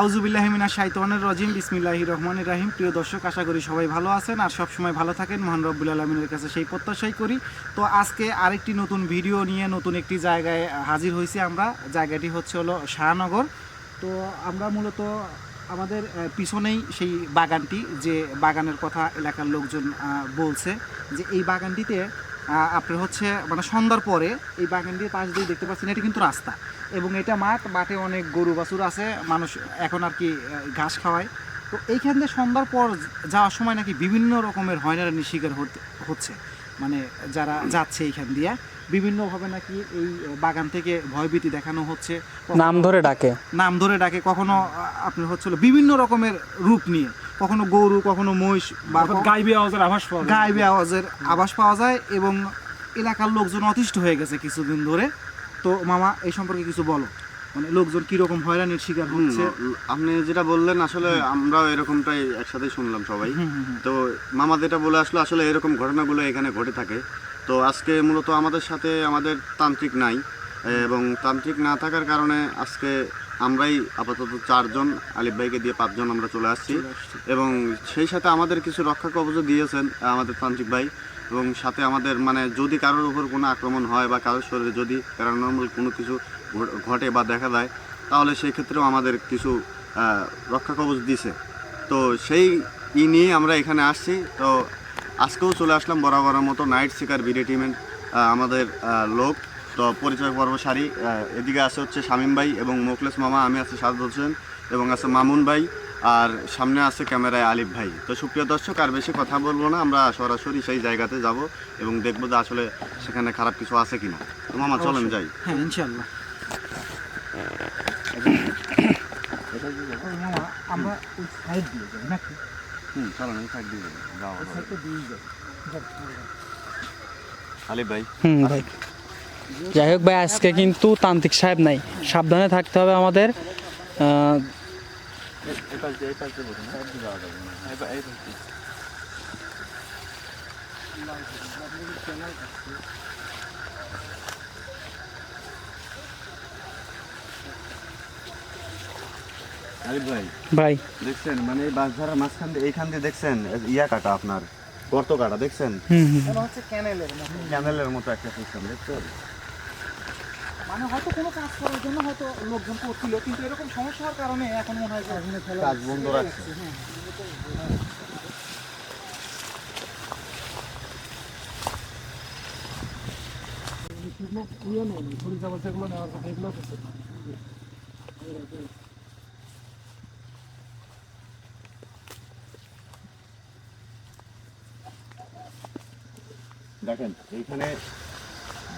আউজুবিল্লাহমিনা শাইতানের রজিম, বিসমিল্লাহির রহমানির রাহিম। প্রিয় দর্শক, আশা করি সবাই ভালো আছেন আর সব সময় ভালো থাকেন। মহান রব্বুল আলমিনের কাছে সেই প্রত্যাশাই করি। তো আজকে আরেকটি নতুন ভিডিও নিয়ে নতুন একটি জায়গায় হাজির হয়েছি আমরা। জায়গাটি হচ্ছে হলো শাহনগর। তো আমরা মূলত আমাদের পিছনেই সেই বাগানটি, যে বাগানের কথা এলাকার লোকজন বলছে যে এই বাগানটিতে আপনার হচ্ছে মানে সন্ধ্যার পরে এই বাগান দিয়ে পাশ দিয়ে দেখতে পাচ্ছেন এটা কিন্তু রাস্তা। এবং এটা মাঠ মাঠে অনেক গরু বাছুর আছে মানুষ এখন আর কি ঘাস খাওয়ায়। তো এইখান দিয়ে সন্ধ্যার পর যাওয়ার সময় নাকি বিভিন্ন রকমের হয়রানির শিকার হচ্ছে। মানে যারা যাচ্ছে এইখান দিয়ে বিভিন্নভাবে নাকি এই বাগান থেকে ভয়ভীতি দেখানো হচ্ছে। নাম ধরে ডাকে। নাম ধরে ডাকে কখনো আপনার হচ্ছিল বিভিন্ন রকমের রূপ নিয়ে। কখনো গরু কখনো মহিষ বা গাইবে আওয়াজের আভাস পাওয়া যায়। আওয়াজের আভাস পাওয়া যায় এবং এলাকার লোকজন অতিষ্ঠ হয়ে গেছে কিছুদিন ধরে। তো মামা এই সম্পর্কে কিছু বলো। মানে লোকজন কীরকম হয়রানির শিকার হচ্ছে? আপনি যেটা বললেন আসলে আমরাও এরকমটাই একসাথে শুনলাম সবাই। তো মামা যেটা বলে আসলো আসলে এরকম ঘটনাগুলো এখানে ঘটে থাকে। তো আজকে মূলত আমাদের সাথে আমাদের তান্ত্রিক নাই এবং তান্ত্রিক না থাকার কারণে আজকে আমরাই আপাতত চারজন আলিফ ভাইকে দিয়ে পাঁচজন আমরা চলে আসছি। এবং সেই সাথে আমাদের কিছু রক্ষা কবচও দিয়েছেন আমাদের তান্ত্রিক ভাই। এবং সাথে আমাদের মানে যদি কারোর উপর কোনো আক্রমণ হয় বা কারোর শরীরে যদি প্যারানর্মাল কোনো কিছু ঘটে বা দেখা যায় তাহলে সেই ক্ষেত্রেও আমাদের কিছু রক্ষা কবচ দিছে। তো সেই ই নিয়ে আমরা এখানে আসছি। তো আজকেও চলে আসলাম বরাবরের মতো নাইট শিকার বিডি টিমের আমাদের লোক। তো পরিচয় পর্ব সারি এদিকে আছে হচ্ছে শামীম ভাই এবং মোকলেস মামা আমি আছি সাদ হোসেন এবং আছে মামুন ভাই আর সামনে আছে ক্যামেরায় আলিফ ভাই। তো সুপ্রিয় দর্শক আর বেশি কথা বলব না আমরা সরাসরি সেই জায়গাতে যাব এবং দেখব যে আসলে সেখানে খারাপ কিছু আছে কিনা। তো মামা চলেন যাই। হ্যাঁ ইনশাল্লাহ আমরা সাইড দিয়ে যাই নাকি? হুম চলেন সাইড দিয়ে যাই আলিফ ভাই। হুম ভাই। যাই হোক ভাই আজকে কিন্তু তান্ত্রিক সাহেব নাই। সাবধানে থাকতে হবে আমাদের। ভাই ভাই। দেখছেন মানে এই বাঁশধারার মাঝখান দিয়ে এইখান দিয়ে দেখছেন ইয়া কাটা আপনার। গর্ত কাটা দেখছেন ক্যানেলের মতো। ক্যানেলের মতো একটা সিস্টেম দেখছেন? মানে হয়তো কোনো কাজ করার জন্য হয়তো লোকজন করছিল কিন্তু এরকম সমস্যা হওয়ার কারণে এখন মনে হয় যে এখানে ফেলা কাজ বন্ধ রাখছে। ইয়ে নেই, পুলিশ আবার যেগুলো নেওয়ার কথা, এগুলো দেখেন এইখানে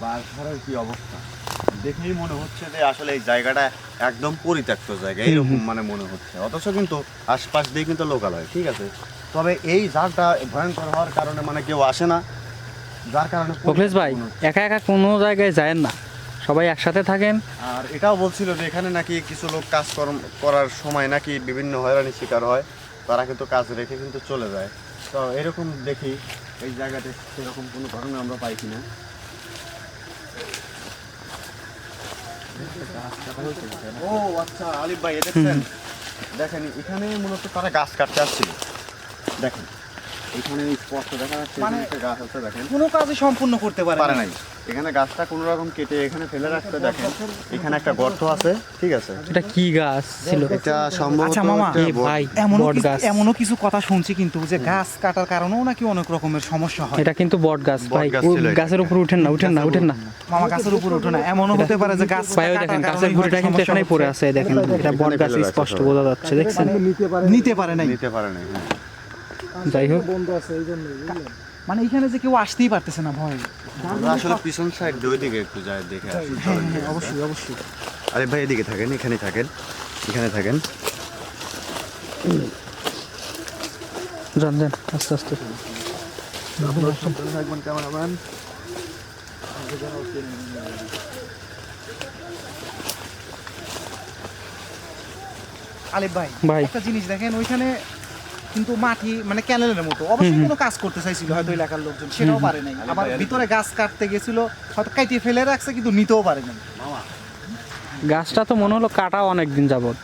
বাঁশধারার কি অবস্থা? দেখেই মনে হচ্ছে যে আসলে এই জায়গাটা একদম পরিত্যক্ত জায়গা এরকম মানে মনে হচ্ছে। অথচ কিন্তু আশপাশ দিয়ে কিন্তু লোকালয় ঠিক আছে? তবে এই জায়গাটা ভয়ঙ্কর হওয়ার কারণে মানে কেউ আসে না যার কারণে অখিলেশ ভাই একা একা কোনো জায়গায় যায় না। সবাই একসাথে থাকেন। আর এটাও বলছিল যে এখানে নাকি কিছু লোক কাজ করার সময় নাকি বিভিন্ন হয়রানির শিকার হয় তারা কিন্তু কাজ রেখে কিন্তু চলে যায়। তো এরকম দেখি এই জায়গাতে সেরকম কোনো ঘটনা আমরা পাই কিনা। ও আচ্ছা আলিফ ভাই দেখছেন? দেখেন এখানে মূলত তারা গাছ কাটতে আসছিল। দেখেন এখানে স্পষ্ট দেখা যাচ্ছে মানে- গাছ আছে দেখেন। কোনো কাজই সম্পূর্ণ করতে পারে। নাই। এখানে গাছটা কোনো রকম কেটে এখানে ফেলে রাখতে দেখেন। এখানে একটা গর্ত আছে ঠিক আছে? এটা কি গাছ ছিল? এটা সম্ভবত আচ্ছা, মামা, ভাই এমনও কিছু- গাছ। এমনও কিছু কথা শুনছি কিন্তু যে গাছ কাটার কারণেও নাকি অনেক রকমের সমস্যা হয়। এটা কিন্তু বট গাছ ভাই। গাছের উপর উঠেন না উঠেন না উঠেন না। মামা গাছের উপর ওঠে না। এমনও হতে পারে যে গাছ ভাই দেখেন গাছের গুড়িটা কিন্তু এখানেই পড়ে আছে দেখেন এটা বট গাছ স্পষ্ট বোঝা যাচ্ছে দেখছেন নিতে পারে নাই। নিতে পারে নাই হ্যাঁ। যাই হোক। বন্ধ আছে এই বুঝলেন? মানে এখানে যে কেউ আসতেই পারতেছে না ভয়। আসলে পিছন সাইড দিয়ে ওইদিকে একটু যাই দেখে আসি। হ্যাঁ হ্যাঁ অবশ্যই অবশ্যই। আরে ভাই এদিকে থাকেন এখানে থাকেন এখানে থাকেন। যান যান আস্তে আস্তে। থাকবেন ক্যামেরাম্যান আলিফ ভাই ভাই। একটা জিনিস দেখেন ওইখানে কিন্তু মাটি মানে ক্যানেলের মতো। অবশ্যই কোনো কাজ করতে চাইছিল হয়তো এলাকার লোকজন সেটাও পারে নাই। আবার ভিতরে গাছ কাটতে গেছিল হয়তো কাটিয়ে ফেলে রাখছে কিন্তু নিতেও পারে নাই। গাছটা তো মনে হলো কাটা অনেক দিন যাবত।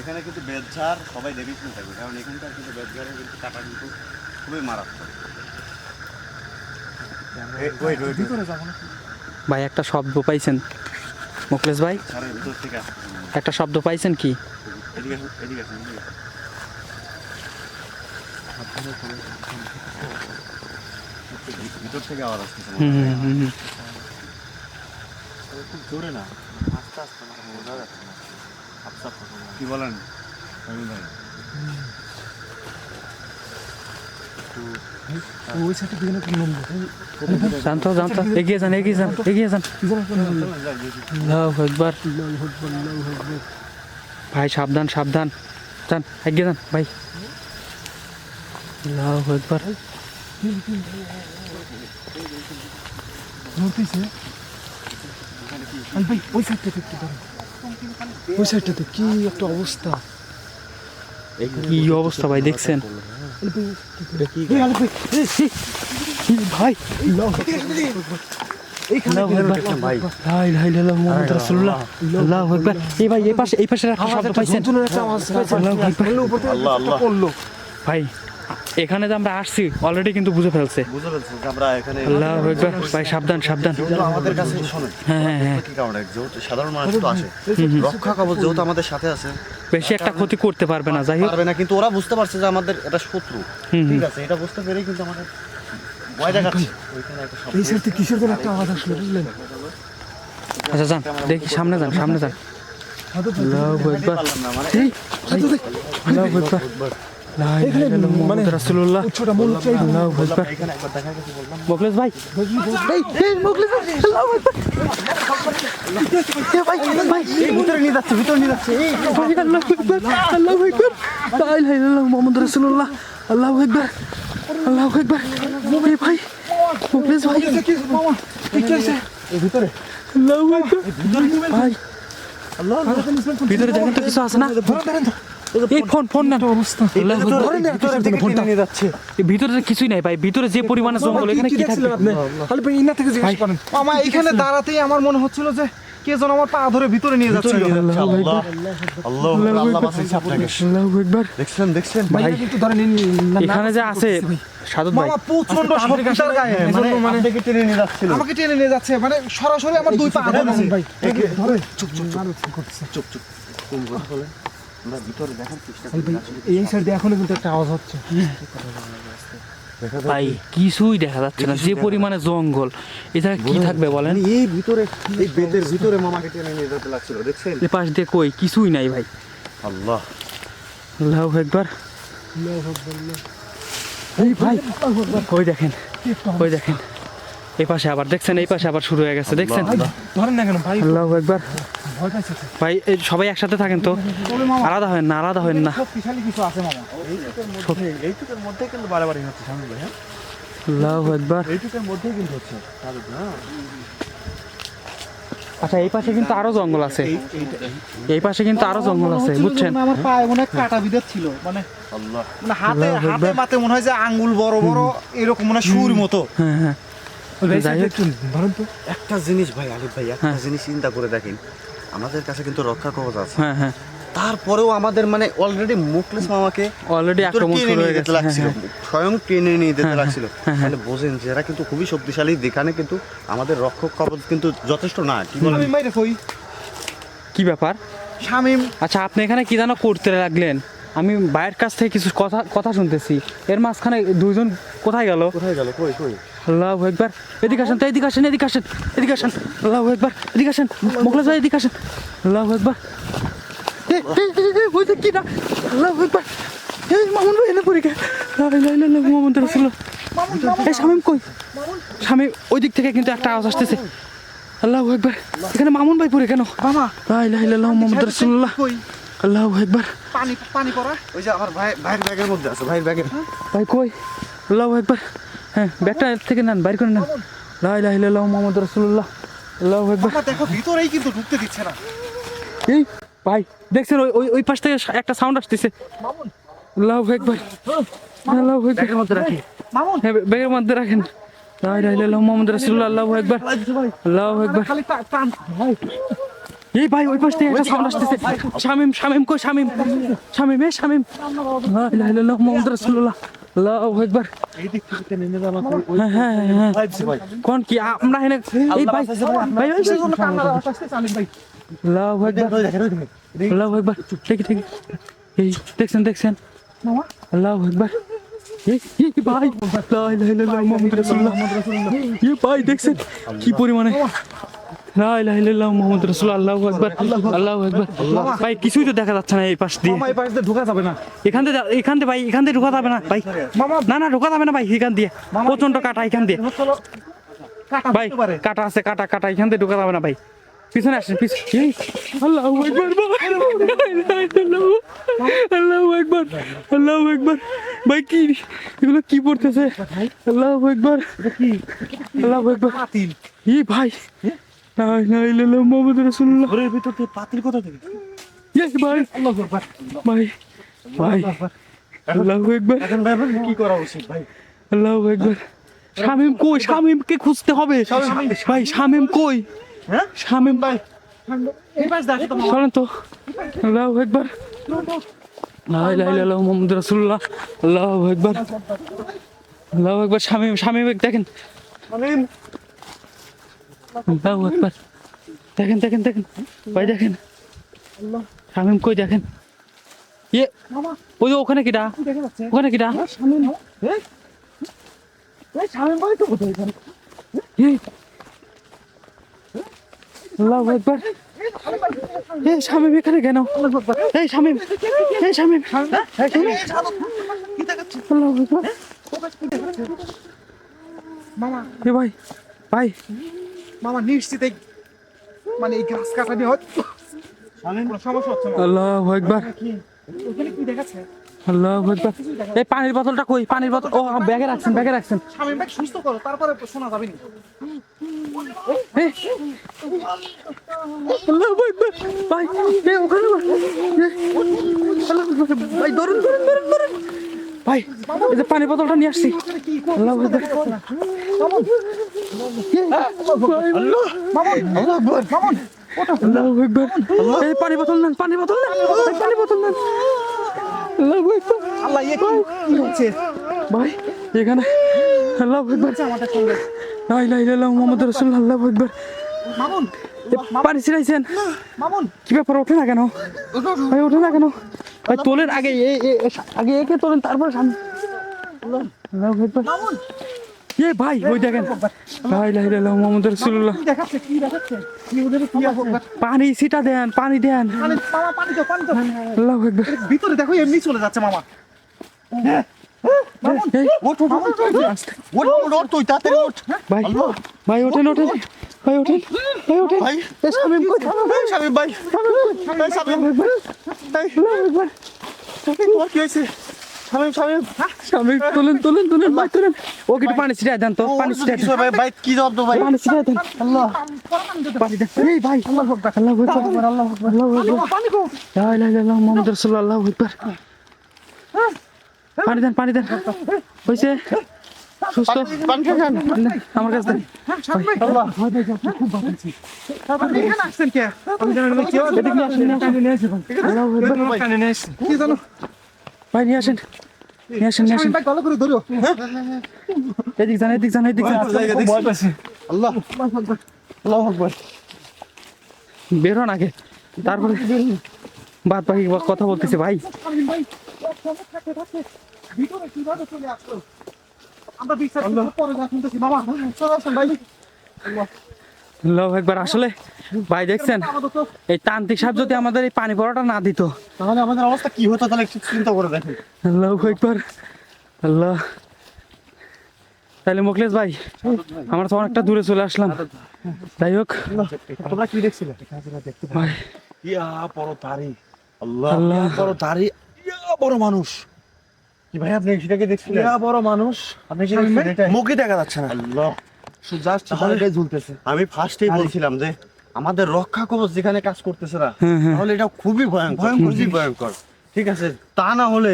এখানে কিন্তু বেদঝাড় সবাই দেখে শুনে থাকবে কারণ এখানকার কিন্তু বেদঝাড়ের কিন্তু কাটা কিন্তু খুবই মারাত্মক। ভাই একটা শব্দ পাইছেন? মুকলেশ ভাই? একটা শব্দ পাইছেন কি? এদিকে আসুন। ভিতর থেকে আওয়াজ আসতেছে হুম। জোরে না আস্তে আস্তে বোঝা যাচ্ছে না কি বলেন ভাই জানতো জানতো এগিয়ে যান এগিয়ে যান এগিয়ে যান ভাই, সাবধান সাবধান যান, এগিয়ে যান, ভাই আল্লাহু আকবার নড়তেছে? আরে ভাই ওই সাইডটাতে একটু দাঁড়ান ওই সাইডটাতে কি একটা অবস্থা। কি অবস্থা ভাই দেখছেন? ভাই, ভাই, এখানে যে আমরা আসছি অলরেডি কিন্তু বুঝে ফেলছে। পারছেন যে আমরা এখানে আল্লাহু আকবার ভাই সাবধান সাবধান। আমাদের কাছে শোনেন হ্যাঁ হ্যাঁ হ্যাঁ। কি কারণে? যেহেতু সাধারণ মানুষ তো আসে। রক্ষা কবচ যেহেতু আমাদের সাথে আছে বেশি একটা ক্ষতি করতে পারবে না যাই হোক। পারবে না কিন্তু ওরা বুঝতে পারছে যে আমাদের এটা শত্রু। ঠিক আছে এটা বুঝতে পেরেই কিন্তু আমাদের ভয় দেখাচ্ছে। ওইখানে একটা শব্দ এই সাইডে কিসের যেন একটা আওয়াজ আসলো বুঝলেন? আচ্ছা যান দেখি সামনে যান সামনে যান। আল্লাহু আকবার। মানে আল্লাহু আকবার। মুহাম্মাদুর রাসূলুল্লাহ। ছোটা মূল চাই আল্লাহু আকবার। মোখলেস ভাই। এই এই ভাই আল্লাহু আকবার। ভাই ভাই। এই ভিতরে নিয়ে যাচ্ছে ভিতরে নিয়ে যাচ্ছে। এই ভাই আল্লাহু আকবার আল্লাহু আকবার। লা ইলাহা ইল্লাল্লাহ মুহাম্মাদুর রাসূলুল্লাহ আল্লাহু আকবার আল্লাহু আকবার। এই ভাই মোখলেস ভাই। এর ভিতরে আল্লাহু আকবার। ভাই। ভিতরে দেখেন তো কিছু আছে না? এই ফোন ফোন না। অবস্থা? আল্লাহু আকবার। ধরেন না কিসের জন্য ফোনটা। নিয়ে যাচ্ছে। ভিতরে কিছুই নাই ভাই। ভিতরে যে পরিমাণে জঙ্গল এখানে কি থাকবে? আপনি? খালি ইনা থেকে জিজ্ঞেস করেন। মামা এখানে দাঁড়াতেই আমার মনে হচ্ছিল যে কে যেন আমার পা ধরে ভিতরে নিয়ে যাচ্ছিল। আল্লাহ আল্লাহ আল্লাহ বাঁচাইছে আপনাকে। আল্লাহু আকবার দেখছেন দেখছেন। ভাই কিন্তু ধরেন ইন- না- না- এখানে যে আছে সাদত ভাই। মামা প্রচণ্ড শক্তিটার গায়ে। মানে টেনে নিয়ে যাচ্ছিল আমাকে টেনে নিয়ে যাচ্ছে। সরাসরি আমার দুই পা ধরে ভাই ধরে চুপ চুপ চুপ। চুপ চুপ বলে আমরা ভিতরে দেখার চেষ্টা করি। এই সাইডে এখনও কিন্তু একটা আওয়াজ হচ্ছে। ভাই কিছুই দেখা যাচ্ছে না। যে পরিমাণে জঙ্গল এটা কি থাকবে বলেন? এই ভিতরে এই বেতের ভিতরে মামাকে টেনে নিয়ে যেতে লাগছিল দেখছেন? এ পাশ দিয়ে কই? কিছুই নাই ভাই। আল্লাহ। আল্লাহু একবার এই ভাই ওই দেখেন? ওই দেখেন? এই পাশে আবার দেখছেন? এই পাশে আবার শুরু হয়ে গেছে দেখছেন? ধরেন না কেন ভাই। আল্লাহু একবার। ভাই সবাই একসাথে থাকেন তো? আলাদা হয় না আলাদা হয় না। কিছু আছে মামা এইটুকের মধ্যে কিন্তু বাড়াবাড়ি হচ্ছে সামনে ভাই হ্যাঁ আল্লাহু একবার এইটুকের মধ্যেই কিন্তু হচ্ছে আচ্ছা এই পাশে কিন্তু আরও জঙ্গল আছে। এই পাশে কিন্তু আরও জঙ্গল আছে বুঝছেন? আমার পায়ে মনে কাটা ছিল মানে মানে হাতে হাতে মাতে মনে হয় যে আঙ্গুল বড় বড় এরকম মানে সুর মতো। হ্যাঁ হ্যাঁ। একটু জিনিস ভাই আলিফ ভাই একটা জিনিস চিন্তা করে দেখেন। আমাদের কাছে কিন্তু রক্ষা কবচ আছে। হ্যাঁ হ্যাঁ। তারপরেও আমাদের মানে অলরেডি মুখলেস মামাকে অলরেডি আক্রমণ শুরু হয়ে যেতে গেছে। হ্যাঁ, লাগছিল হ্যাঁ। স্বয়ং টেনে নিয়ে যেতে হ্যাঁ, লাগছিল। মানে বোঝেন যে এরা কিন্তু খুবই শক্তিশালী যেখানে কিন্তু আমাদের রক্ষক কবচ কিন্তু যথেষ্ট না কি বলেন? আমি মাইরে কই কি ব্যাপার? শামিম আচ্ছা আপনি এখানে কি যেন করতে লাগলেন? আমি ভাইয়ের কাছ থেকে কিছু কথা কথা শুনতেছি। এর মাঝখানে দুইজন কোথায় গেল? কোথায় গেল? কই কই? আল্লাহ একবার এদিকে আসেন তো এদিকে আসেন এদিকে আসেন এদিকে আসেন। আল্লাহ একবার এদিকে আসেন। ভাই এদিকে আসেন। আল্লাহ একবার কি না? আল্লাহ একবার এই মামুন ভাই এনে এই শামিম কই? শামিম ওই দিক থেকে কিন্তু একটা আওয়াজ আসতেছে। আল্লাহ একবার এখানে মামুন ভাই পড়ে কেন? মামা লা ইলাহা ইল্লাল্লাহ মুহাম্মাদুর রাসূলুল্লাহ। কই? আল্লাহ একবার পানি পানি পড়া। ওই যে আমার ভাই ভাইয়ের ব্যাগের মধ্যে আছে ভাইয়ের ব্যাগের ভাই কই? আল্লাহ একবার হ্যাঁ ব্যাগটা থেকে নেন বাইর করে নেন। লা ইলাহা ইল্লাল্লাহ মুহাম্মাদুর রাসূলুল্লাহ। আল্লাহ একবার দেখো ভিতরেই কিন্তু ঢুকতে দিচ্ছে না। এই ভাই দেখছেন ওই ওই ওই পাশ থেকে একটা সাউন্ড আসতেছে। আল্লাহ একবার আল্লাহ একবার ব্যাগের মধ্যে রাখি। মামুন। হ্যাঁ ব্যাগের মধ্যে রাখেন। লা ইলাহা ইল্লাল্লাহ মুহাম্মাদুর রাসূলুল্লাহ আল্লাহু একবার আল্লাহু একবার খালি ভাই। এই ভাই ওই পাশ থেকে একটা সাউন্ড আসতেছে। শামিম শামিম কই শামিম? শামিম এ শামিম। লা ইলাহা ইল্লাল্লাহ মুহাম্মাদুর রাসূলুল্লাহ। আল্লাহু আকবার। ওই হ্যাঁ হ্যাঁ হ্যাঁ। ভাই কোন কি আমরা এখানে এই ভাই ভাই ভাই ভাই। আল্লাহু আকবার। আল্লাহু আকবার। ঠিক ঠিক এই দেখছেন দেখছেন। আল্লাহু আকবার। ভাই? লা ইলাহা ইল্লাল্লাহ মুহাম্মাদুর রাসূলুল্লাহ। এই ভাই দেখছেন? কি পরিমাণে আল্লাহু আকবার আল্লাহু ভাই কিছুই তো দেখা যাচ্ছে না এই পাশ দিয়ে। মামা এই পাশ দিয়ে ঢোকা যাবে না। এখান থেকে এখান থেকে ভাই এখান থেকে ঢোকা যাবে না ভাই। না না ঢোকা যাবে না ভাই এখান দিয়ে। প্রচণ্ড কাটা এখান দিয়ে। ভাই কাটা আছে কাটা কাটা এখান থেকে ঢোকা যাবে না ভাই। পিছনে আসেন পিছনে এই, আল্লাহু আকবার ভাই। আল্লাহু আকবার আল্লাহু ভাই কি এগুলো কি পড়তেছে? আল্লাহু ই ভাই। লা ইলাহা ইল্লাল্লাহ মুহাম্মাদুর রাসূলুল্লাহ। ঘরের ভিতর থেকে পাতিল কথা থেকে? ভাই। ভাই ভাই। আল্লাহু আকবার। এখন ভাই কি করা উচিত ভাই? আল্লাহু আকবার। শামিম কই? শামিমকে খুঁজতে হবে। ভাই শামিম কই? হ্যাঁ? শামিম ভাই এই পাশ দেখো তো চলেন তো। আল্লাহু আকবার। লা ইলাহা ইল্লাল্লাহ মুহাম্মাদুর রাসূলুল্লাহ। আল্লাহু আকবার। আল্লাহু আকবার শামিম শামিম দেখেন। আল্লাহু আকবার দেখেন দেখেন দেখেন। ভাই, দেখেন। শামিম কই, দেখেন। ইয়ে ওই ওখানে কিটা ওখানে কিটা নাও এই সামনে ভাই তো কোথায় এই আল্লাহু আকবার এই শামিম এখানে কেন? এই শামিম। এই শামিম। আল্লাহু মামা এ, ভাই ভাই। মামা নিশ্চিত মানে এই গাছ কাটা নিয়ে হয়তো কোনো সমস্যা হচ্ছে না। আল্লাহু আকবার। ওখানে কি দেখাচ্ছে? আল্লাহু এই পানির বোতলটা কই? পানির বোতল ও ব্যাগে রাখছেন ব্যাগে রাখছেন। ভাই সুস্থ করো তারপরে শোনা যাবে না। এই। আল্লাহু ভাই এই ওখানে ভাই। এই, আল্লাহু আকবার। ভাই ধরুন ধরুন ধরুন ধরুন। ভাই এই যে পানির বোতলটা নিয়ে আসছি। আল্লাহু পানি বোতল কি ভাই লা ব্যাপার ওঠে না কেন ভাই ওঠে না কেন ভাই তোলেন আগে আগে একে তোলেন তারপরে সামনে এ ভাই ওই দেখেন। কি আছে পানি ছিটা দেন পানি দেন। ভিতরে দেখো এমনি চলে যাচ্ছে মামা। ওঠ ভাই ভাই ওঠেন ওঠেন। ভাই ওঠেন। ভাই ওঠেন। ভাই। শামিম শামিম ভাই। শামিম এই আল্লাহু কি হয়েছে? শামিম শামিম শামিম তোলেন তোলেন তোলেন ভাই তোলেন। ও কিছু পানি ছিটা দেন তো পানি ছিটা দেন ভাই ভাই কি জবাব দাও ভাই? পানি ছিটা দেন। আল্লাহ। পানি দেন। এই ভাই আল্লাহু আকবার আল্লাহু আকবার আল্লাহু আকবার আল্লাহু আকবার। পানি গো লা ইলাহা ইল্লাল্লাহ মুহাম্মাদুর রাসূলুল্লাহ আল্লাহু আকবার। পানি দেন পানি দেন। হইছে? সুস্থ? আমার কাছে দেন। এখানে আসছেন কে জানি? ভাই নিয়ে আসেন। নিয়ে আসেন নিয়ে আসেন। ভাই গলা করে ধরো। এদিক যান এদিক যান এদিক যান। আল্লাহ আল্লাহ। আকবার। বের হন আগে। তারপরে বাদ বাকি কথা বলতেছি ভাই। আমরা বিশ্বাস করি পরে যা শুনতেছি মামা চলে আসুন ভাই। আল্লাহু একবার আসলে। ভাই দেখছেন? এই তান্ত্রিক সাহেব যদি আমাদের এই পানি পড়াটা না দিত। তাহলে আমাদের অবস্থা কি হতো তাহলে একটু চিন্তা করে দেখেন। আল্লাহু একবার। আল্লাহ তাহলে মুখলেশ ভাই আমরা তো অনেকটা দূরে চলে আসলাম। যাই হোক। তোমরা কি দেখছিলে? ভাই। ইয়া বড় দাড়ি। আল্লাহ। বড় দাড়ি। ইয়া বড় মানুষ। কি ভাই আপনি সেটাকে দেখছিলেন? ইয়া বড় মানুষ। আপনি এটা মুখই দেখা যাচ্ছে না। আল্লাহ। জাস্ট হালকাই ঝুলতেছে। আমি ফার্স্টেই বলছিলাম যে আমাদের রক্ষা কবচ যেখানে কাজ করতেছে না হ্যাঁ, হ্যাঁ। তাহলে এটা খুবই ভয়ঙ্কর। খুবই ভয়ঙ্কর। ঠিক আছে তা না হলে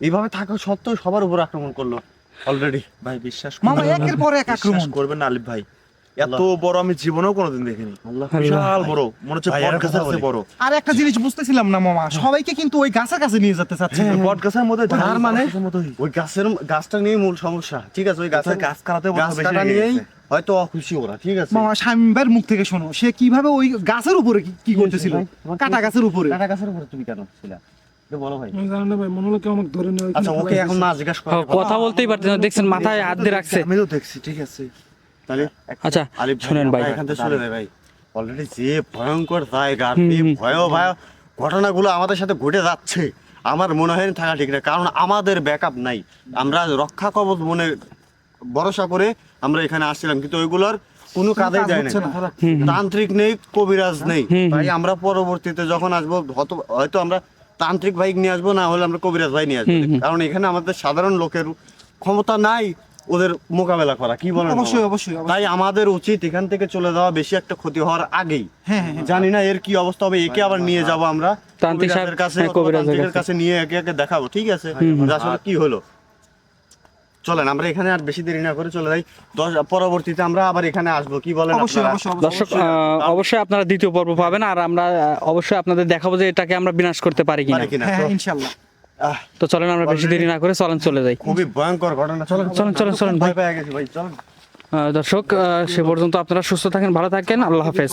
এইভাবে থাকা সত্ত্বেও সবার উপর আক্রমণ করল অলরেডি ভাই বিশ্বাস মামা একের পর এক আক্রমণ। করবেন না আলিফ ভাই। এত বড় আমি জীবনেও কোনোদিন দেখিনি। বিশাল বড়। মনে হচ্ছে বট গাছের চেয়ে বড়। আর একটা জিনিস বুঝতেছিলাম না মামা। সবাইকে কিন্তু ওই গাছের কাছে নিয়ে যেতে চাচ্ছে বট গাছের মধ্যে তার মানে? ওই গাছের গাছটা নিয়ে মূল সমস্যা। ঠিক আছে ওই গাছের গাছ কাটাতে গাছ কাটা নিয়েই। হয়তো অখুশি ওরা ঠিক আছে। মামা মুখ থেকে শোনো সে কীভাবে ওই গাছের উপরে কি- করতেছিল? কাটা গাছের উপরে। কাটা গাছের উপরে তুমি কেন ছিলা? এটা বলো ভাই। আমি জানি না ভাই মনে হলো কেউ আমাকে ধরে নিয়ে ওইখানে আচ্ছা হ্যাঁ, কথা বলতেই পারতেন দেখছেন মাথায় হাত দিয়ে রাখছে। আমি তো দেখছি ঠিক আছে। তাহলে আচ্ছা শুনেন ভাই। এখান থেকে চলে ভাই। অলরেডি যে ভয়ঙ্কর জায়গা আর হুম, এই হুম। ভয় ভয় ঘটনাগুলো আমাদের সাথে ঘটে যাচ্ছে আমার মনে হয় থাকা ঠিক না কারণ আমাদের ব্যাকআপ নাই। আমরা রক্ষা কবচ মনে ভরসা করে আমরা এখানে আসছিলাম কিন্তু ওইগুলোর কোনো কাজে যায় না। তান্ত্রিক নেই কবিরাজ নেই হুম, হুম। ভাই আমরা পরবর্তীতে যখন আসব হয়তো- আমরা তান্ত্রিক ভাই নিয়ে আসব না হলে আমরা কবিরাজ ভাই নিয়ে আসব। কারণ এখানে আমাদের সাধারণ লোকের ক্ষমতা নাই ওদের মোকাবেলা করা কি বলেন অবশ্যই অবশ্যই। তাই আমাদের উচিত এখান থেকে চলে যাওয়া বেশি একটা ক্ষতি হওয়ার আগেই হ্যাঁ হ্যাঁ হ্যাঁ। জানি না এর কি অবস্থা হবে একে আবার নিয়ে যাব আমরা তান্ত্রিক সাহেব- কবিরাজের কাছে হ্যাঁ, কবিরাজের তান্ত্রিকের কাছে। নিয়ে একে একে দেখাবো ঠিক আছে। আসলে কি হলো চলেন আমরা এখানে আর বেশি দেরি না করে চলে যাই। পরবর্তীতে আমরা আবার এখানে আসব। কি বলেন অবশ্যই আপনারা? অবশ্যই দর্শক অবশ্যই আপনারা দ্বিতীয় পর্ব পাবেন আর আমরা অবশ্যই আপনাদের দেখাবো যে এটাকে আমরা বিনাশ করতে পারি কিনা। হ্যাঁ তো, ইনশাল্লাহ। তো চলেন আমরা বেশি দেরি না করে চলেন চলে যাই। খুবই ভয়ঙ্কর ঘটনা। চলেন চলেন চলেন চলেন ভাই। ভয় পেয়ে গেছি ভাই চলেন। দর্শক আহ, সে পর্যন্ত আপনারা সুস্থ থাকেন ভালো থাকেন আল্লাহ হাফেজ।